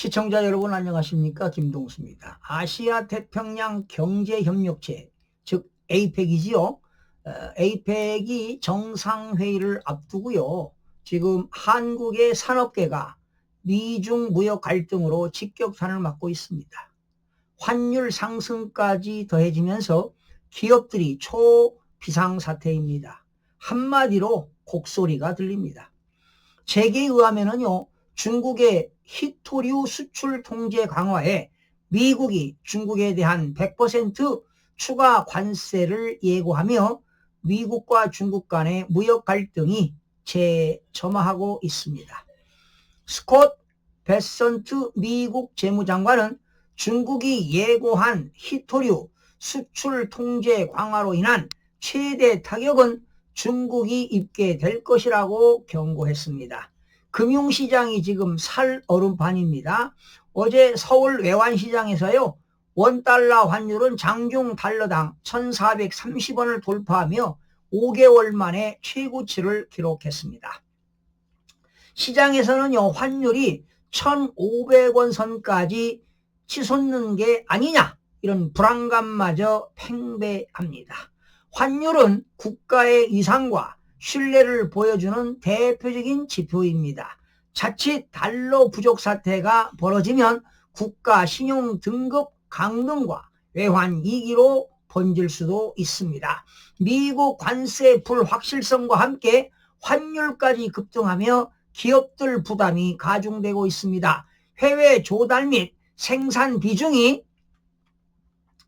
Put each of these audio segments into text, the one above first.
시청자 여러분 안녕하십니까 김동수입니다. 아시아 태평양 경제협력체 즉 APEC이지요. APEC이 정상회의를 앞두고요. 지금 한국의 산업계가 미중 무역 갈등으로 직격탄을 맞고 있습니다. 환율 상승까지 더해지면서 기업들이 초비상사태입니다. 한마디로 곡소리가 들립니다. 재계에 의하면은요, 중국의 히토류 수출 통제 강화에 미국이 중국에 대한 100% 추가 관세를 예고하며 미국과 중국 간의 무역 갈등이 재점화하고 있습니다. 스콧 베선트 미국 재무장관은 중국이 예고한 히토류 수출 통제 강화로 인한 최대 타격은 중국이 입게 될 것이라고 경고했습니다. 금융시장이 지금 살 얼음판입니다. 어제 서울 외환시장에서요. 원달러 환율은 장중 달러당 1430원을 돌파하며 5개월 만에 최고치를 기록했습니다. 시장에서는요, 환율이 1,500원 선까지 치솟는 게 아니냐, 이런 불안감마저 팽배합니다. 환율은 국가의 위상과 신뢰를 보여주는 대표적인 지표입니다. 자칫 달러 부족 사태가 벌어지면 국가 신용 등급 강등과 외환 위기로 번질 수도 있습니다. 미국 관세 불확실성과 함께 환율까지 급등하며 기업들 부담이 가중되고 있습니다. 해외 조달 및 생산 비중이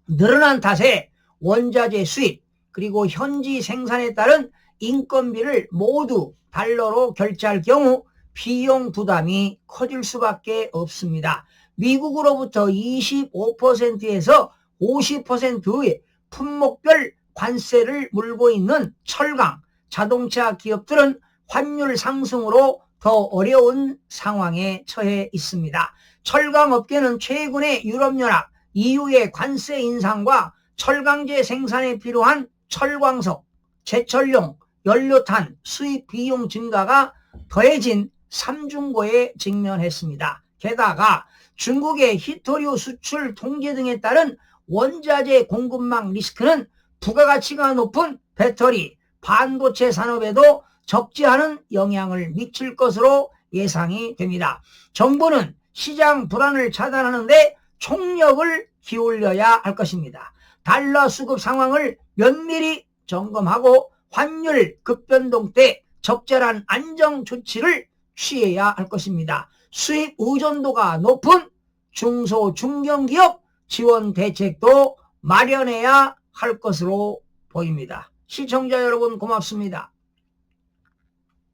늘어난 탓에 원자재 수입 그리고 현지 생산에 따른 인건비를 모두 달러로 결제할 경우 비용 부담이 커질 수밖에 없습니다. 미국으로부터 25%에서 50%의 품목별 관세를 물고 있는 철강, 자동차 기업들은 환율 상승으로 더 어려운 상황에 처해 있습니다. 철강 업계는 최근에 유럽연합 EU의 관세 인상과 철강제 생산에 필요한 철광석, 제철용, 연료탄 수입 비용 증가가 더해진 삼중고에 직면했습니다. 게다가 중국의 히토류 수출 통제 등에 따른 원자재 공급망 리스크는 부가가치가 높은 배터리, 반도체 산업에도 적지 않은 영향을 미칠 것으로 예상이 됩니다. 정부는 시장 불안을 차단하는데 총력을 기울여야 할 것입니다. 달러 수급 상황을 면밀히 점검하고 환율 급변동 때 적절한 안정 조치를 취해야 할 것입니다. 수입 의존도가 높은 중소 중견기업 지원 대책도 마련해야 할 것으로 보입니다. 시청자 여러분 고맙습니다.